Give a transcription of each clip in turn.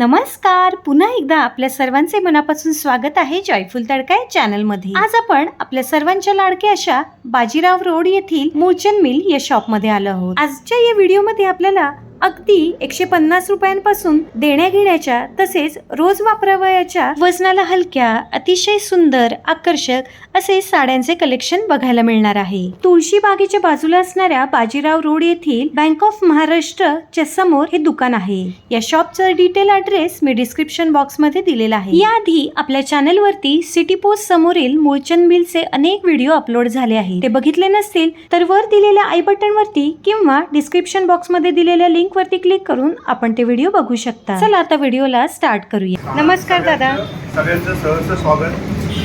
नमस्कार. पुन्हा एकदा आपल्या सर्वांचे मनापासून स्वागत आहे जॉयफुल तडका या चॅनलमध्ये. आज आपण आपल्या सर्वांच्या लाडक्या अशा बाजीराव रोड येथील मूळचंद मिल या शॉपमध्ये आलो आहोत. आजच्या या व्हिडिओमध्ये आपल्याला अगदी एकशे पन्नास रुपयांपासून देण्या घेण्याच्या तसेच रोज वापरावयाच्या वजनाला हलक्या अतिशय सुंदर आकर्षक असे साड्यांचे कलेक्शन बघायला मिळणार आहे. तुळशी बागेच्या बाजूला असणाऱ्या बाजीराव रोड येथील बँक ऑफ महाराष्ट्र च्या समोर हे दुकान आहे. या शॉपचा डिटेल ऍड्रेस मी डिस्क्रिप्शन बॉक्समध्ये दिलेला आहे. याआधी आपल्या चॅनल वरती सिटी पोस्ट समोरील मूळचंद बिलचे अनेक व्हिडिओ अपलोड झाले आहे ते बघितले नसतील तर वर दिलेल्या आय बटन वरती किंवा डिस्क्रिप्शन बॉक्समध्ये दिलेल्या लिंक वरती क्लिक करून आपण ते व्हिडिओ बघू शकता. चला आता व्हिडिओला स्टार्ट करूया. नमस्कार दादा. सगळ्यांचं सहर्ष स्वागत.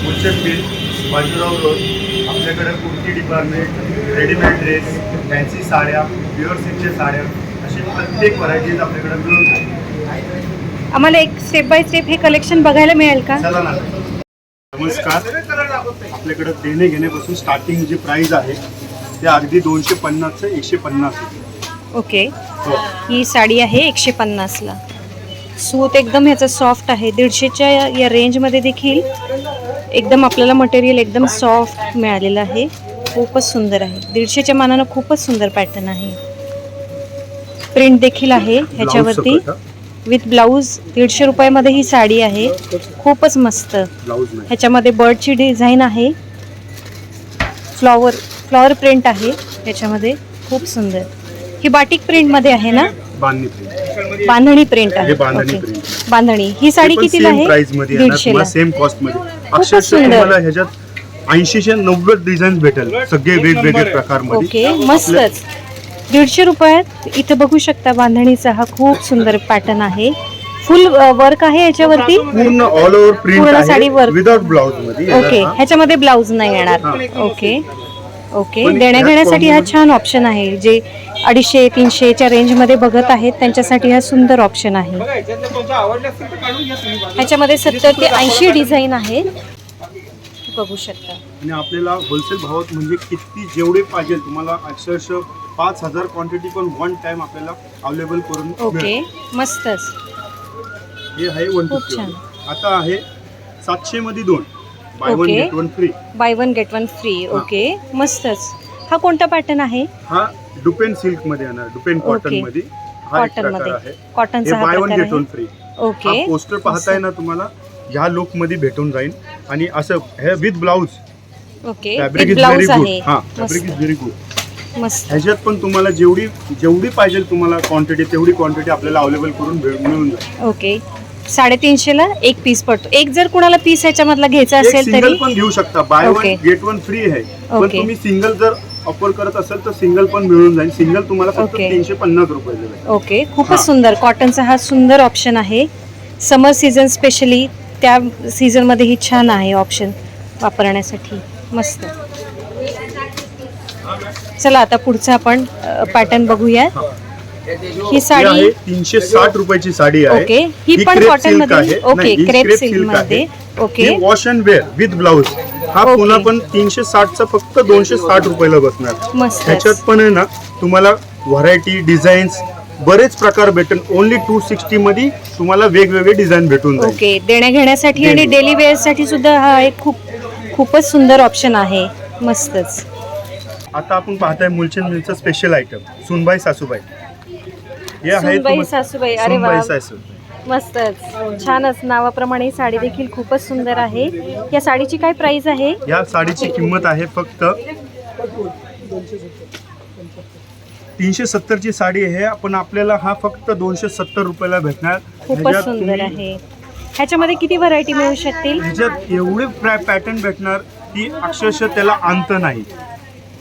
उच्चक बिल बाजूराव रोड आपल्याकडे kurti department readymade dress fancy साड्या प्युअर सिल्कच्या साड्या अशी प्रत्येक व्हरायटीज आपल्याकडे मिळून जाईल. आम्हाला एक स्टेप बाय स्टेप हे कलेक्शन बघायला मिळेल का? चला ना. नमस्कार. आपल्याकडे देणे घेण्यापासून स्टार्टिंग जी प्राइस आहे ते अगदी दोनशे पन्नासचं एकशे पन्नास. ओके. हो साडी आहे एकशे पन्नासला. सूत एकदम ह्याचं सॉफ्ट आहे. दीडशेच्या या- या रेंजमध्ये देखील एकदम आपल्याला मटेरियल एकदम सॉफ्ट मिळालेलं आहे. खूपच सुंदर आहे. दीडशेच्या मानानं खूपच सुंदर पॅटर्न आहे. प्रिंट देखील आहे ह्याच्यावरती. विथ ब्लाऊज दीडशे रुपयामध्ये ही साडी आहे. खूपच मस्त. ह्याच्यामध्ये बर्डची डिझाईन आहे. फ्लॉवर फ्लॉवर प्रिंट आहे ह्याच्यामध्ये. खूप सुंदर. ही बाटिक प्रिंटमध्ये आहे ना? बांधणी print. बांधणी प्रिंट हे आहे. बांधणी print. बांधणी. ही साडी कितीला आहे? प्राइसमध्ये येणार दीडशेला. तुम्हाला सेम कॉस्टमध्ये. अक्षरशः सुंदर. तुम्हाला ह्याच्यात ऐंशीशे नव्वद डिझाईन भेटेल सगळे वेगवेगळे प्रकारमध्ये ओके मस्तच. दीडशे रुपयात इथं बघू शकता बांधणीचा हा खूप सुंदर पॅटर्न आहे. फुल वर्क आहे याच्यावरती? पूर्ण ऑल ओव्हर प्रिंट पूर्ण साडी work. विदाउट ब्लाउजमध्ये येणार ओके हा. ह्याच्यामध्ये ब्लाऊज नाही येणार. Okay okay. पण देण्या ह्यात घेण्यासाठी हा छान ऑप्शन आहे. जे अडीचशे तीनशेच्या रेंजमध्ये बघत आहेत त्यांच्यासाठी हा सुंदर ऑप्शन आहे. ह्याच्यामध्ये सत्तर ते ऐंशी डिझाईन आहे बघू शकता. आणि आपल्याला होलसेल भावात म्हणजे किती जेवढे पाहिजे तुम्हाला अक्षरशः पाच हजार क्वांटिटी पण वन टाइम आपल्याला अवेलेबल करून ओके. मिळेल. मस्तच. हे आहे वन खूप छान. आता आहे सातशे मध्ये दोन. Buy one okay. Get one free buy one get one free okay मस्तच. हा कोणता पॅटर्न आहे? हा डुपेन सिल्कमध्ये येणार. Dupion cotton okay. मध्ये. हा एक कॉटन प्रकारमध्ये. आहे. हे कॉटनचा हा बाय वन प्रकार गेट वन आहे फ्री ओके पोस्टर पाहताय ना तुम्हाला? ह्या लुकमध्ये भेटून जाईल. आणि असं हे with blouse okay fabric is very blouse good आहे. हा फॅब्रिक इज मस्त. व्हेरी गुड मस्त. ह्याच्यात पण तुम्हाला जेवढी जेवढी पाहिजे तुम्हाला क्वांटिटी तेवढी क्वांटिटी आपल्याला अवेलेबल करून भेट- मिळून जाईल. ओके साडेतीनशेला एक पीस पडतो. एक जर कुणाला पीस ह्याच्यामधला घ्यायचा असेल सिंगल तरी पण घेऊ शकता. Buy one okay. Get one free आहे. पण ओके. तुम्ही सिंगल जर ऑफर करत असेल तर सिंगल पण मिळून जाईल. सिंगल तुम्हाला फक्त. तीनशे पन्नास रुपये ओके हा. खूपच सुंदर. कॉटनचा हा सुंदर ऑप्शन आहे. समर सीझन स्पेशली त्या सीझनमध्ये ही छान आहे ऑप्शन वापरण्यासाठी. मस्त. चला आता पुढचा आपण पॅटर्न बघूया. ही. ही साडी आहे तीनशे साठ रुपयाची साडी आहे. ओके. ही पण कॉटनमध्ये. Okay crepe silk. मध्ये. Okay. Wash and wear with blouse हा. पुन्हा पण तीनशे साठचा फक्त दोनशे साठ रुपयाला बसणार. मस्त ह्याच्यात पण आहे ना तुम्हाला व्हरायटी डिझाईन्स बरेच प्रकार भेटेल ओनली टू सिक्स्टी मध्ये तुम्हाला वेगवेगळे डिझाईन भेटून ओके. देण्या घेण्यासाठी आणि. डेली वेअरसाठी सुद्धा हा एक खूप खूपच सुंदर ऑप्शन आहे. मस्तच. आता आपण पाहताय मुलचंद मिलचं स्पेशल आयटम सुनबाई सासूबाई. हे आहे सुनबाई तुम्हा- सासूबाई अरे वा. सुनबाई सासूबाई मस्तच छानच. नावाप्रमाणे ही साडी देखील खूपच सुंदर आहे. या साडीची काय प्राइस आहे? या साडीची किंमत आहे फक्त तीनशे सत्तरची साडी आहे. पण आपल्याला हा फक्त दोनशे सत्तर रुपयाला भेटणार. खूपच ह्याच्यात सुंदर तुम्ही- आहे. ह्याच्यामध्ये किती व्हरायटी मिळू शकतील? ह्याच्यात एवढे पॅटर्न भेटणार की अक्षरशः त्याला अंत नाही.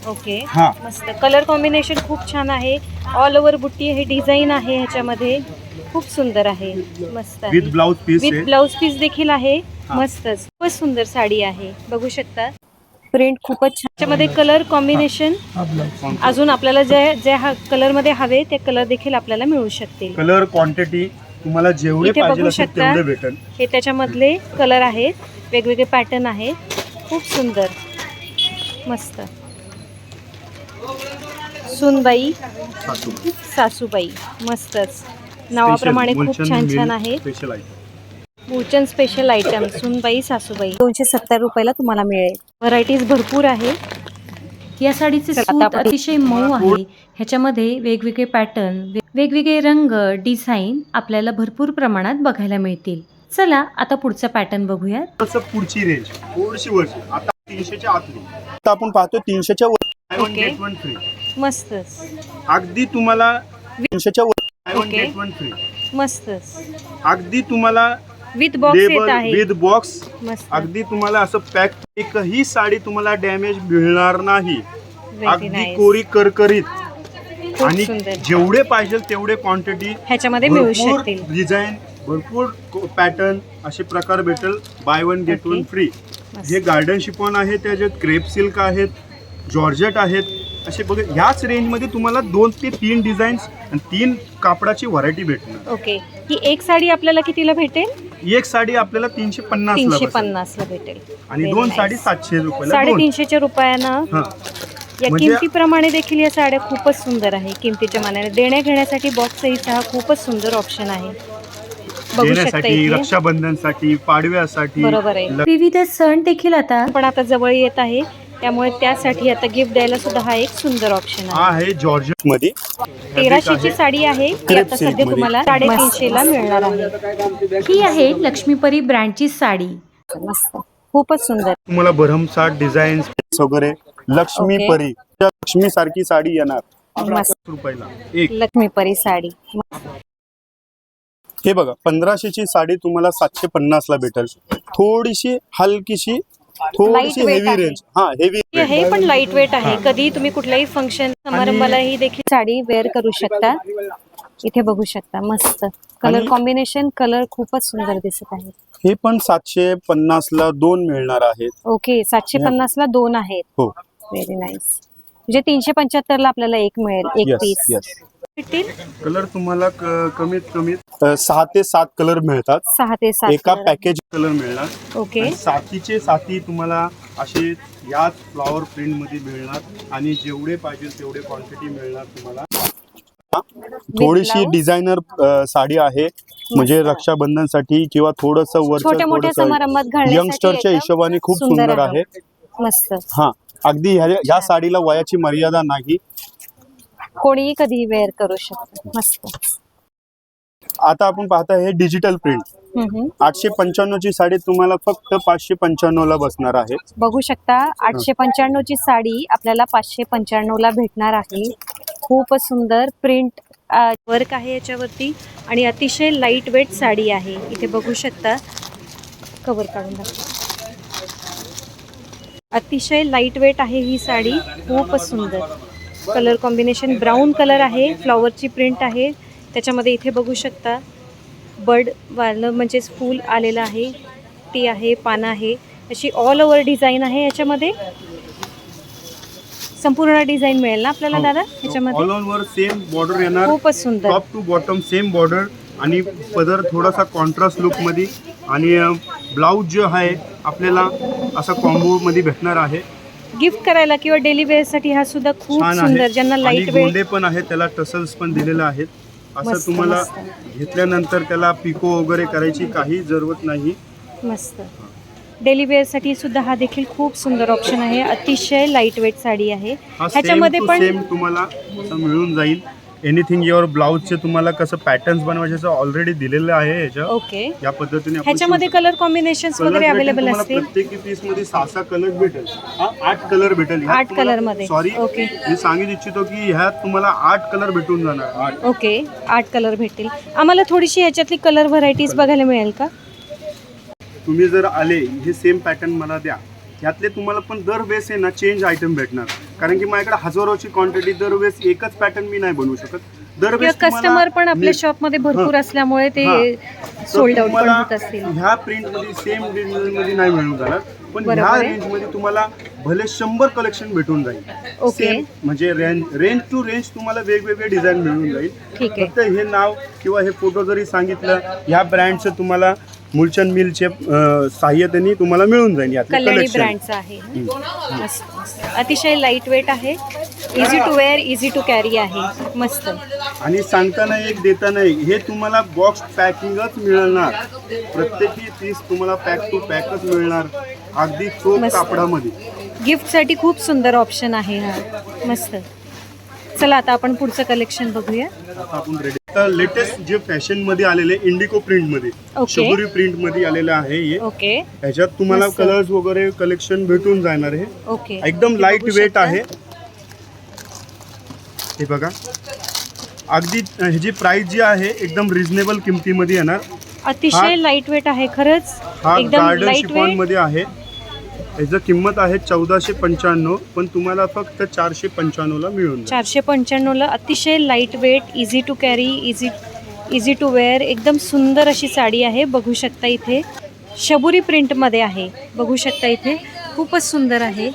ओके. हा. मस्त. कलर कॉम्बिनेशन खूप छान आहे. ऑल ओव्हर बुट्टी हे डिझाईन आहे ह्याच्यामध्ये. खूप सुंदर आहे. मस्त आहे. विथ ब्लाऊज पीस विथ आहे. ब्लाऊज पीस देखील आहे. हा. मस्तच खूपच सुंदर साडी आहे. बघू शकता. प्रिंट खूपच छान त्याच्यामध्ये कलर कॉम्बिनेशन अजून आपल्याला जे जे हा कलरमध्ये हवे ते कलर देखील आपल्याला मिळू शकतील. कलर क्वांटिटी तुम्हाला जेवढे इथे पाहिजे बघू असेल शकता. तेवढे भेटेल. हे त्याच्यामधले कलर आहेत. वेगवेगळे पॅटर्न आहेत. खूप सुंदर. मस्त. सुनबाई सासूबाई. सासूबाई. मस्तच. नावाप्रमाणे खूप छान छान आहे मूळचंद स्पेशल आयटम सुनबाई सासूबाई. दोनशे सत्तर रुपयाला तुम्हाला मिळेल. व्हरायटीज भरपूर आहे या साडीचे आता सूत अतिशय मऊ आहे. ह्याच्यामध्ये वेगवेगळे पॅटर्न वेगवेगळे रंग डिझाईन आपल्याला भरपूर प्रमाणात बघायला मिळतील. चला आता पुढचा पॅटर्न बघूया तसं पुढची रेंज थोडीशी वरची. आता तीनशेच्या आतली. आता आपण पाहतो तीनशेच्या वर. मस्तच. अगदी तुम्हाला तीनशेच्या वर Buy one, Okay. get one free. मस्तच. अगदी तुम्हाला विथ बॉक्स येत लेबल आहे. विथ बॉक्स मस्त. अगदी तुम्हाला असं पॅक एकही साडी तुम्हाला डॅमेज मिळणार नाही. व्हेरी अगदी नाईस कोरी करकरीत. खूप आणि सुंदर. जेवढे पाहिजे तेवढे क्वांटिटी ह्याच्यामध्ये मिळू भरपूर शकतील. डिझाईन भरपूर पॅटर्न असे प्रकार भेटेल. Buy one get one. Free मस्त. हे गार्डन शिपॉन आहे त्याच्यात क्रेप सिल्क आहेत जॉर्जेट आहेत. असे बघा ह्याच रेंजमध्ये तुम्हाला दोन ते तीन डिझाईन्स आणि तीन कापडाची व्हरायटी भेटणार. ओके. ही एक साडी आपल्याला कितीला भेटेल? एक साडी आपल्याला तीनशे पन्नास तीनशे पन्नासला भेटेल. आणि Very दोन nice. साडी सातशे रुपयाला दोन. साडेतीनशेच्या रुपयानं? हा. या म्हणजे- किमतीप्रमाणे देखील या साड्या खूपच सुंदर आहे किमतीच्या मानाने. देण्या घेण्यासाठी बॉक्स सहित हा खूपच सुंदर ऑप्शन आहे. बघू शकता देण्यासाठी इथे रक्षाबंधनसाठी पाडव्यासाठी. बरोबर आहे. विविध सण देखील आता. पण आता जवळ येत आहे. त्यामुळे त्यासाठी आता गिफ्ट द्यायला सुद्धा हा एक सुंदर ऑप्शन आहे. हा आहे जॉर्जेटमध्ये. तेराशेची साडी आहे ती आता सध्या. तुम्हाला साडेतीनशे ला मिळणार आहे. ही आहे लक्ष्मीपरी ब्रँडची साडी. मस्त. खूपच सुंदर. तुम्हाला भरमसाठ डिझाईन वगैरे. लक्ष्मी Okay. परी त्या लक्ष्मी सारखी साडी येणार. मस्त. रुपयाला. एक. लक्ष्मीपरी साडी. हे बघा पंधराशेची साडी तुम्हाला सातशे पन्नास ला भेटेल. थोडीशी हलकीशी थोडीशी Lightweight हेवी आहे. रेंज हा हेवी ही पण लाइट वेट आहे. कधी तुम्ही कुठल्याही फंक्शन समारंभालाही देखील साडी वेअर करू शकता. इथे बघू शकता. मस्त. कलर आणि- कॉम्बिनेशन कलर खूपच सुंदर दिसत आहे. हे पण सातशे पन्नास ला दोन मिळणार आहेत. ओके सातशे. पन्नास ला दोन आहेत. हो. व्हेरी नाईस म्हणजे तीनशे पंच्याहत्तर ला आपल्याला एक मिळेल एक येस पीस येस कलर तुम्हाला कमीत कमी सहा ते सात कलर मिळतात. सहा ते सात एका. पॅकेज कलर मिळणार. ओके. आणि साथीचे साथी तुम्हाला असे याच फ्लॉवर प्रिंटमध्ये मिळणार आणि जेवढे पाहिजे तेवढे क्वांटिटी मिळणार तुम्हाला. थोडीशी? डिझायनर साडी आहे. म्हणजे रक्षाबंधनसाठी किंवा थोडस यंगस्टरच्या हिशोबाने खूप सुंदर आहे. मस्त. हा अगदी ह्या साडीला वयाची मर्यादा नाही. कोणीही कधीही वेअर करू शकतो मस्त. आता आपण पाहता हे डिजिटल प्रिंट. आठशे पंच्याण्णव ची साडी तुम्हाला फक्त पाचशे पंच्याण्णव ला बसणार आहे. बघू शकता आठशे पंच्याण्णव ची साडी आपल्याला पाचशे पंच्याण्णव ला भेटणार आहे. खूपच सुंदर प्रिंट वर्क आहे याच्यावरती आणि अतिशय लाइट वेट साडी आहे. इथे बघू शकता. कवर काढून दाखवा अतिशय लाइट वेट आहे ही साडी. खूपच सुंदर. कलर कॉम्बिनेशन ब्राऊन कलर आहे फ्लॉवरची प्रिंट आहे. त्याच्यामध्ये इथे बघू शकता बर्ड वालं म्हणजेच फूल आलेलं आहे ती आहे पानं आहे. अशी ऑल ओव्हर डिझाईन आहे याच्यामध्ये. संपूर्ण डिझाईन मिळेल ना आपल्याला दादा? याच्यामध्ये? ऑल ओव्हर सेम बॉर्डर येणार. खूपच सुंदर. Top to bottom same border आणि पदर थोडासा कॉन्ट्रास्ट लुकमध्ये आणि ब्लाऊज जो आहे आपल्याला असा कॉम्बो मध्ये भेटणार आहे. गिफ्ट करायला किंवा डेली वेअरसाठी हा सुद्धा खूप छान सुंदर आहे ज्यांना आणि लाइट वेट गोंडे पण आहेत त्याला टसल्स पण दिलेले आहेत. असं मस्त, तुम्हाला मस्त. घेतल्यानंतर त्याला पिको वगैरे करायची काही जरूरत नाही. मस्त. डेली वेअरसाठी सुद्धा हा देखील खूप सुंदर ऑप्शन आहे. अतिशय लाइट वेट साडी आहे. हा सेम ह्याच्यामध्ये टू पण सेम तुम्हाला असं मिळून जाईल. एनिथिंग युअर ब्लाऊजचे तुम्हाला कसं पॅटर्न्स बनवायचे ऑलरेडी दिलेलं आहे याच्या. ओके या पद्धतीने आपण ह्याच्यामध्ये कलर कॉम्बिनेशन. वगैरे भेटेल अवेलेबल तुम्हाला असतील? प्रत्येक पीसमध्ये सहा सहा कलर भेटेल. हा आठ कलर भेटेल. आठ color मध्ये. Sorry Okay. मी सांगित इच्छितो की ह्यात तुम्हाला आठ कलर भेटून जाणार आठ. ओके आठ कलर भेटतील. आम्हाला थोडीशी ह्याच्यातली कलर व्हरायटीज बघायला मिळेल का? तुम्ही जर आले हे सेम पॅटर्न मला द्या. यातले तुम्हाला पण दरवेळेस आहे ना चेंज आयटम भेटणार कारण की माझ्याकडे हजारोची क्वांटिटी दरवेळेस एकच पॅटर्न मी नाही बनवू शकत दरवेळेस कस्टमर पण आपल्या शॉपमध्ये भरपूर. असल्यामुळे ते. सोल्ड आउट होत असतील ह्या प्रिंटमध्ये सेम डिझाईन मध्ये नाही मिळून जाणार पण ह्या आहे. रेंजमध्ये तुम्हाला भले शंभर कलेक्शन भेटून जाईल ओके. म्हणजे रेंज रेंज टू रेंज तुम्हाला वेगवेगळे डिझाईन मिळून जाईल फक्त हे नाव किंवा हे फोटो जरी सांगितलं ह्या ब्रँडचं तुम्हाला मुलचंद मिलचे सहाय्यतेने तुम्हाला मिळून जाईल यातले कल्याणी. ब्रँडचा आहे. मस्त मस्त. अतिशय लाइट वेट आहे. Easy to wear easy to carry आहे. मस्त. आणि सांगताना एक देताना एक हे तुम्हाला बॉक्स पॅकिंगच मिळणार. प्रत्येकी पीस तुम्हाला पॅक टू पॅकच मिळणार. अगदी चोख मस्त. कापडामध्ये गिफ्टसाठी खूप सुंदर ऑप्शन आहे हा. मस्त. चला आता आपण पुढचं कलेक्शन बघूया. आता आपण रेडी आता लेटेस्ट जे फॅशनमध्ये आलेले इंडिको प्रिंटमध्ये Okay. शबुरी प्रिंटमध्ये आलेलं आहे हे. ओके ह्याच्यात तुम्हाला मस्त. कलर्स वगैरे कलेक्शन भेटून जाणार हे ओके एकदम लाइट बघू वेट शकता. आहे. हे बघा. अगदी ह्याची प्राइस जी आहे एकदम रिझनेबल किमतीमध्ये येणार. अतिशय हा- लाइट वेट आहे खरंच. हा एकदम गार्डन लाइट शिफॉन वेटमध्ये आहे. ह्याचं किंमत आहे चौदाशे पंच्याण्णव पण तुम्हाला फक्त चारशे पंच्याण्णव ला मिळून जाईल. चारशे पंच्याण्णवला अतिशय light weight easy to carry easy easy to wear एकदम सुंदर अशी साडी आहे. बघू शकता इथे. शबुरी प्रिंटमध्ये आहे. बघू शकता इथे. खूपच सुंदर आहे.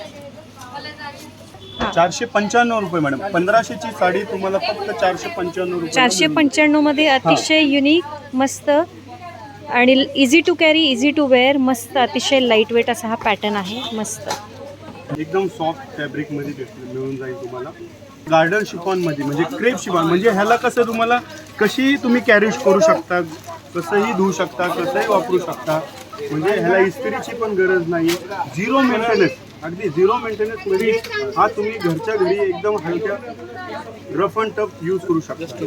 चारशे पंच्याण्णव रुपये मॅडम पंधराशेची साडी तुम्हाला फक्त चारशे पंच्याण्णव रुपये चारशे पंच्याण्णवमध्ये अतिशय युनिक मस्त आणि easy to carry easy to wear मस्त अतिशय लाइट वेट असा हा पॅटर्न आहे. मस्त. एकदम सॉफ्ट फॅब्रिकमध्ये मिळून जाईल तुम्हाला. गार्डन शिफॉनमध्ये म्हणजे क्रेप शिफॉन म्हणजे ह्याला कसं तुम्हाला कशी तुम्ही कॅरी करू शकता कसंही धुवू शकता कसंही वापरू शकता म्हणजे ह्याला इस्त्रीची पण गरज नाही झिरो मेंटेनन्स अगदी झिरो मेंटेनन्समध्ये हा तुम्ही घरच्या घरी एकदम हलक्या रफ अँड टफ यूज करू शकता.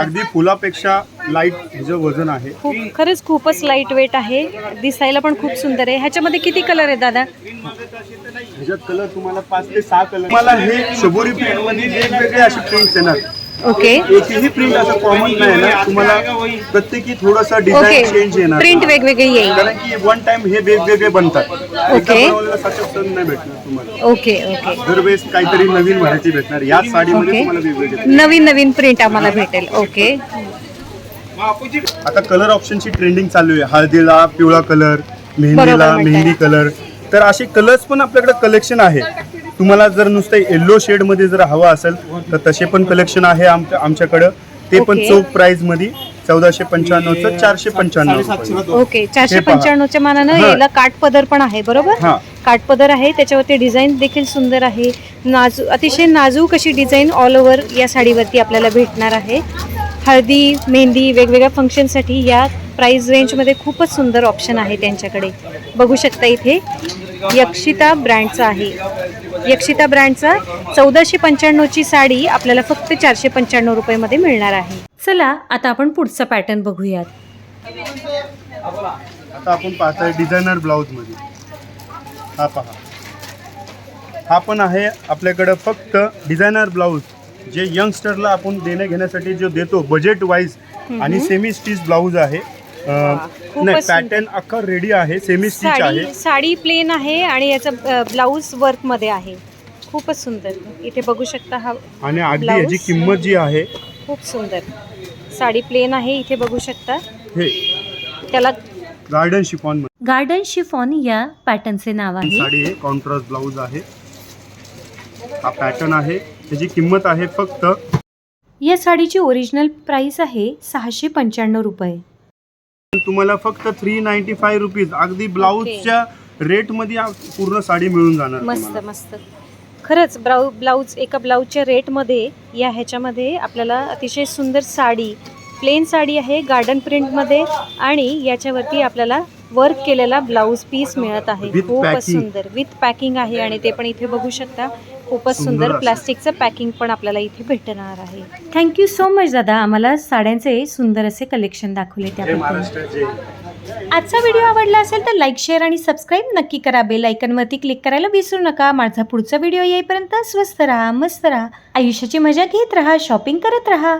अगदी फुलापेक्षा लाइट ह्याचं वजन आहे. खूप खरंच खूपच लाइट वेट आहे. दिसायला पण खूप सुंदर आहे. ह्याच्यामध्ये किती कलर आहे दादा? ह्याच्यात कलर तुम्हाला पाच ते सहा कलर मला हे शबोरी प्रिंटमध्ये वेगवेगळे असे प्रिंट्स येणार. ओके एकही प्रिंट असं कॉमन नाही ना? तुम्हाला प्रत्येकी थोडासा डिझाईन चेंज येणार. प्रिंट वेगवेगळी येईल. कारण की वन टाइम हे वेगवेगळे बनतात. ओके. नाही भेटणार तुम्हाला. ओके ओके दरवेळेस काहीतरी नवीन व्हरायटी भेटणार. या साडीमध्ये तुम्हाला वेगवेगळे नवीन नवीन प्रिंट आम्हाला भेटेल. ओके आता कलर ऑप्शनची ट्रेंडिंग चालू आहे. हळदीला पिवळा कलर मेहंदीला. मेहंदी कलर तर असे कलर्स पण आपल्याकडे कलेक्शन आहे तुम्हाला जर नुसतं येल्लो शेडमध्ये जर हवा असेल तर तसे पण कलेक्शन आहे आमच्या आमच्याकडं ते पण. चौक प्राइसमध्ये चौदाशे पंच्याण्णवचं चारशे पंच्याण्णव. ओके चारशे हे पहा. पंच्याण्णवच्या मानानं हा. याला काठपदर पण आहे बरोबर हा काठपदर आहे त्याच्यावरती डिझाईन देखील सुंदर आहे नाजू अतिशय नाजूक अशी डिझाईन ऑल ओव्हर या साडीवरती आपल्याला भेटणार आहे हळदी मेहंदी वेगवेगळ्या फंक्शनसाठी या प्राईस रेंजमध्ये खूपच सुंदर ऑप्शन आहे त्यांच्याकडे बघू शकता इथे यक्षिता ब्रँडचा आहे यक्षिता ब्रँडचा चौदाशे पंच्याण्णवची साडी आपल्याला फक्त चारशे पंच्याण्णव रुपयेमध्ये मिळणार आहे. चला आता आपण पुढचा पॅटर्न बघूयात. आता आपण पाहतोय डिझायनर ब्लाऊजमध्ये. हा पहा. हा पण आहे आपल्याकडं फक्त डिझायनर ब्लाऊज जे यंगस्टरला आपण देण्या घेण्यासाठी जो देतो बजेट वाईज आणि सेमी स्टिच ब्लाऊज आहे. खूपच. पॅटर्न अख्खा रेडी आहे सेमी स्टिच आहे. साडी साडी प्लेन आहे आणि याचा ब्लाऊज वर्कमध्ये आहे. खूपच सुंदर. इथे बघू शकता हा आणि अगदी? याची किंमत जी आहे. खूप सुंदर. साडी प्लेन आहे इथे बघू शकता. हे. त्याला गार्डन शिफॉन गार्डन शिफॉन या पॅटर्नचे नाव आहे. साडी आहे कॉन्ट्रास्ट ब्लाऊज आहे. हा पॅटर्न आहे. त्याची किंमत आहे फक्त या साडीची ओरिजिनल प्राइस आहे सहाशे पंच्याण्णव रुपये. तुम्हाला फक्त थ्री नाईन्टी फाय रुपीज. अगदी ब्लाऊजच्या रेटमध्ये आ- पूर्ण साडी मिळून जाणार मस्त तुम्हाला. मस्त. खरंच ब्राऊ ब्लाऊज एका ब्लाऊजच्या रेटमध्ये या ह्याच्यामध्ये आपल्याला अतिशय सुंदर साडी प्लेन साडी आहे गार्डन प्रिंटमध्ये आणि याच्यावरती आपल्याला वर्क केलेला ब्लाऊज पीस मिळत आहे. With खूपच packing. सुंदर. विथ पॅकिंग आहे आणि ते पण इथे बघू शकता. खूपच सुंदर. प्लास्टिकचं पॅकिंग पण आपल्याला इथे भेटणार आहे. थँक्यू सो मच दादा. आम्हाला साड्यांचे सुंदर असे कलेक्शन दाखवले त्याबद्दल. आजचा व्हिडिओ आवडला असेल तर लाईक शेअर आणि सबस्क्राईब नक्की करा. बेल आयकनवरती क्लिक करायला विसरू नका. माझा पुढचा व्हिडिओ येईपर्यंत स्वस्त राहा मस्त राहा. आयुष्याची मजा घेत राहा शॉपिंग करत राहा.